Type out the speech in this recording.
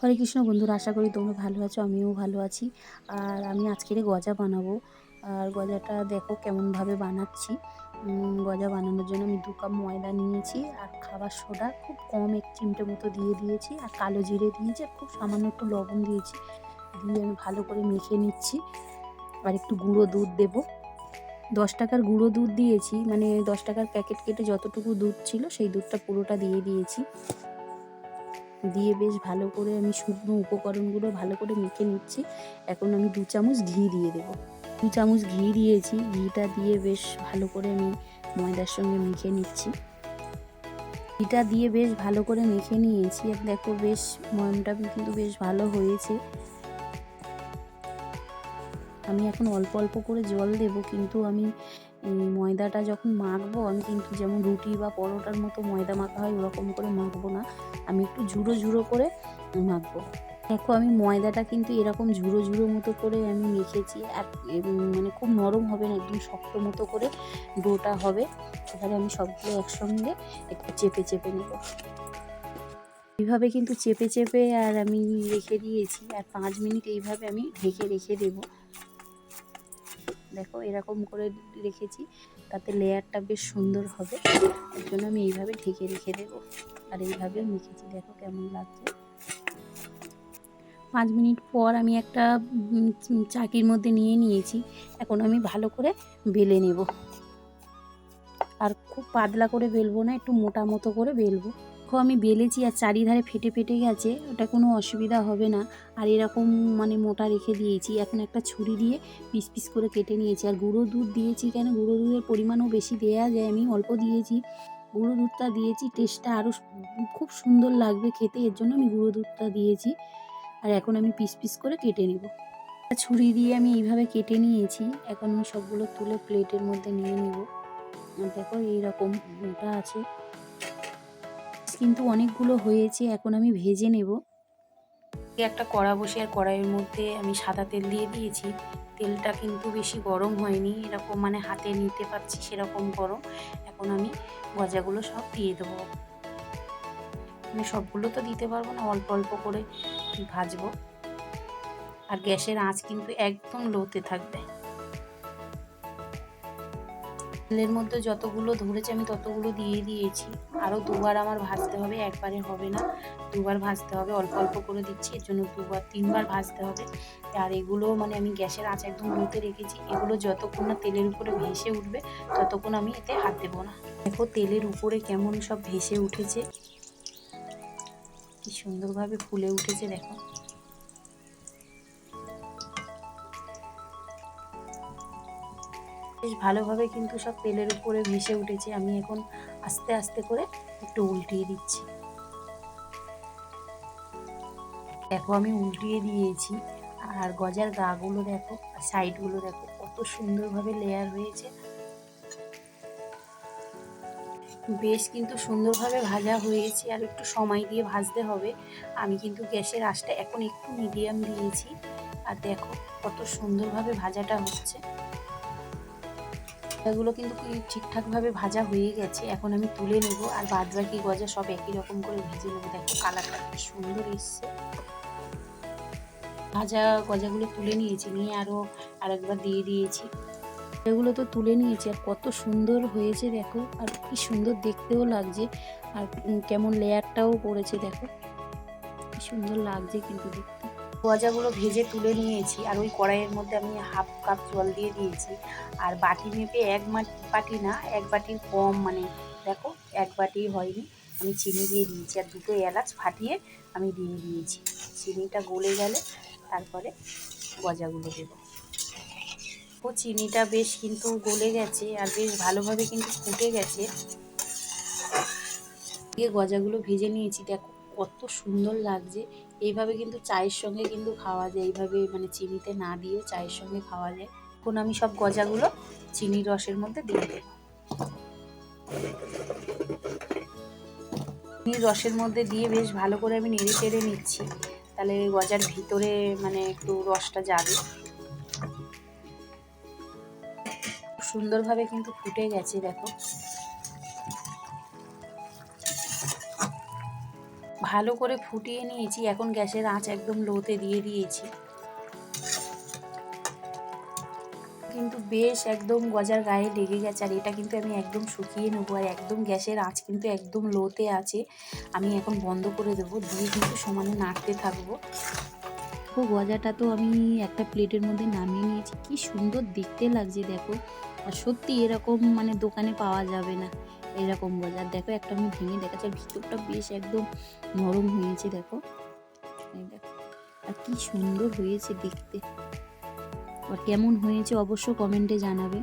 হরে কৃষ্ণ বন্ধুরা, আশা করি তোমরা ভালো আছো, আমিও ভালো আছি। আর আমি আজকের গজা বানাবো, আর গজাটা দেখো কেমনভাবে বানাচ্ছি। গজা বানানোর জন্য আমি দু কাপ ময়দা নিয়েছি, আর খাবার সোডা খুব কম এক চিমটে মতো দিয়ে দিয়েছি, আর কালো জিরে দিয়েছি, আর খুব সামান্য একটু লবণ দিয়েছি। দিয়ে আমি ভালো করে মেখে নিচ্ছি, আর একটু গুঁড়ো দুধ দেবো। দশ টাকার গুঁড়ো দুধ দিয়েছি মানে দশ টাকার প্যাকেট কেটে যতটুকু দুধ ছিল সেই দুধটা পুরোটা দিয়ে দিয়েছি। দিয়ে বেশ ভালো করে আমি শুকনো উপকরণগুলো ভালো করে মেখে নিচ্ছি। এখন আমি দু চামচ ঘি দিয়ে দেবো। দু চামচ ঘি দিয়েছি। ঘিটা দিয়ে বেশ ভালো করে আমি ময়দার সঙ্গে মেখে নিচ্ছি। ঘিটা দিয়ে বেশ ভালো করে মেখে নিয়েছি। দেখো বেশ ময়মটা কিন্তু বেশ ভালো হয়েছে। আমি এখন অল্প অল্প করে জল দেব, কিন্তু আমি এই ময়দাটা যখন মাখবো, আমি কিন্তু যেমন রুটি বা পরোটার মতো ময়দা মাখা হয়, ওরকম করে মাখবো না। আমি একটু ঝুড়ো ঝুড়ো করে মাখবো। দেখো, আমি ময়দাটা কিন্তু এরকম ঝুড়ো ঝুড়ো মতো করে আমি মেখেছি, আর মানে খুব নরম হবে না, একদম শক্ত মতো করে ডোটা হবে। এবারে আমি সবগুলো একসঙ্গে একটু চেপে চেপে নেব। এইভাবে কিন্তু চেপে চেপে আর আমি রেখে দিয়েছি, আর পাঁচ মিনিট এইভাবে আমি ঢেকে রেখে দেবো। দেখো এরকম করে রেখেছি, তাতে লেয়ারটা বেশ সুন্দর হবে। এর জন্য আমি এইভাবে ঢেকে রেখে দেবো। আর এইভাবে মেখেছি, দেখো কেমন লাগছে। পাঁচ মিনিট পর আমি একটা চাকির মধ্যে নিয়ে নিয়েছি। এখন আমি ভালো করে বেলে নেব। আর খুব পাতলা করে বেলবো না, একটু মোটা মতো করে বেলবো। দেখো আমি বেলেছি আর চারিধারে ফেটে ফেটে গেছে, ওটা কোনো অসুবিধা হবে না। আর এরকম মানে মোটা রেখে দিয়েছি, এখন একটা ছুরি দিয়ে পিস পিস করে কেটে নিয়েছি। আর গুঁড়ো দুধ দিয়েছি কেন? গুঁড়ো দুধের পরিমাণও বেশি দেয়া যায়, আমি অল্প দিয়েছি। গুঁড়ো দুধটা দিয়েছি, টেস্টটা আরও খুব সুন্দর লাগবে খেতে, এর জন্য আমি গুঁড়ো দুধটা দিয়েছি। আর এখন আমি পিস পিস করে কেটে নেব। ছুরি দিয়ে আমি এইভাবে কেটে নিয়েছি, এখন আমি সবগুলো তুলে প্লেটের মধ্যে নিয়ে নেব। দেখো এইরকম মোটা আছে। কিন্তু অনেকগুলো হয়েছে, এখন আমি ভেজে নেব। একটা কড়া বসে, আর কড়াইয়ের মধ্যে আমি সাদা তেল দিয়ে দিয়েছি। তেলটা কিন্তু বেশি গরম হয়নি, এরকম মানে হাতে নিতে পারছি সেরকম গরম। এখন আমি গজাগুলো সব দিয়ে দেবো। আমি সবগুলো তো দিতে পারব না, অল্প অল্প করে ভাজবো। আর গ্যাসের আঁচ কিন্তু একদম লোতে থাকবে। তেলের মধ্যে যতগুলো ধরেছে আমি ততগুলো দিয়ে দিয়েছি। আরও দুবার আমার ভাজতে হবে, একবারে হবে না। দুবার ভাজতে হবে, অল্প অল্প করে দিচ্ছি, এর জন্য দুবার, তিনবার ভাজতে হবে। আর এগুলো মানে আমি গ্যাসের আঁচ একদম লোতে রেখেছি। এগুলো যতক্ষণ না তেলের উপরে ভেসে উঠবে, ততক্ষণ আমি এতে হাত দেবো না। দেখো তেলের উপরে কেমন সব ভেসে উঠেছে। কি সুন্দরভাবে ফুলে উঠেছে, দেখো। বেশ ভালোভাবে কিন্তু সব তেলের উপরে ভেসে উঠেছে। আমি এখন আস্তে আস্তে করে একটু উল্টিয়ে দিচ্ছি। দেখো আমি উল্টিয়ে দিয়েছি। আর গজার গাগুলো দেখো, আর সাইডগুলো দেখো, কত সুন্দরভাবে লেয়ার হয়েছে। বেশ কিন্তু সুন্দরভাবে ভাজা হয়েছে, আর একটু সময় দিয়ে ভাজতে হবে। আমি কিন্তু গ্যাসের আঁচটা এখন একটু মিডিয়াম দিয়েছি। আর দেখো কত সুন্দরভাবে ভাজাটা হচ্ছে। এগুলো কিন্তু ঠিকঠাকভাবে ভাজা হয়ে গেছে, এখন আমি তুলে নেব। আর বাদ বাকি গজা সব একই রকম করে ভেজে নেব। দেখো কালারটা কি সুন্দর এসছে। ভাজা গজাগুলো তুলে নিয়েছি, নিয়ে আরও আরেকবার দিয়ে দিয়েছি। এগুলো তো তুলে নিয়েছি, আর কত সুন্দর হয়েছে দেখো, আর কি সুন্দর দেখতেও লাগছে। আর কেমন লেয়ারটাও পড়েছে দেখো। সুন্দর লাগছে কিন্তু দেখতে। গজাগুলো ভেজে তুলে নিয়েছি আর ওই কড়াইয়ের মধ্যে আমি হাফ কাপ জল দিয়ে দিয়েছি। আর বাটি মেপে এক বাটি না, এক বাটির কম মানে দেখো, এক বাটি হয়নি। আমি চিনি দিয়ে দিয়েছি আর দুটো এলাচ ফাটিয়ে আমি দিয়ে দিয়েছি। চিনিটা গলে গেলে তারপরে গজাগুলো দেবো। ও চিনিটা বেশ কিন্তু গলে গেছে আর বেশ ভালোভাবে কিন্তু ফুটে গেছে। দিয়ে গজাগুলো ভেজে নিয়েছি। দেখো, কত সুন্দর লাগছে। এইভাবে কিন্তু চায়ের সঙ্গে কিন্তু খাওয়া যায়, এইভাবে মানে চিনিতে না দিয়েও চায়ের সঙ্গে খাওয়া যায়। এখন আমি সব গজাগুলো চিনির রসের মধ্যে দিয়ে দেব। চিনির রসের মধ্যে দিয়ে বেশ ভালো করে আমি নেড়ে চেড়ে নিচ্ছি। তাহলে গজার ভিতরে মানে একটু রসটা যাবে। সুন্দরভাবে কিন্তু ফুটে গেছে, দেখো। ভালো করে ফুটিয়ে নিয়েছি। এখন গ্যাসের আঁচ একদম লোতে দিয়ে দিয়েছি। কিন্তু বেশ একদম গজার গায়ে লেগে গেছে আর এটা কিন্তু আমি একদম শুকিয়ে নেব আর একদম গ্যাসের আঁচ কিন্তু একদম লোতে আছে। আমি এখন বন্ধ করে দেবো। দিয়ে কিন্তু সমানে নাড়তে থাকব। দেখো গজাটা তো আমি একটা প্লেটের মধ্যে নামিয়ে নিয়েছি। কি সুন্দর দেখতে লাগছে দেখো। আর সত্যি এরকম মানে দোকানে পাওয়া যাবে না। এরকম গজা দেখো, একটা আমি ভেঙে দেখাচ্ছি, আর ভিতরটা বেশ একদম নরম হয়েছে, দেখো। আর কি সুন্দর হয়েছে দেখতে। আর কেমন হয়েছে অবশ্য কমেন্টে জানাবে।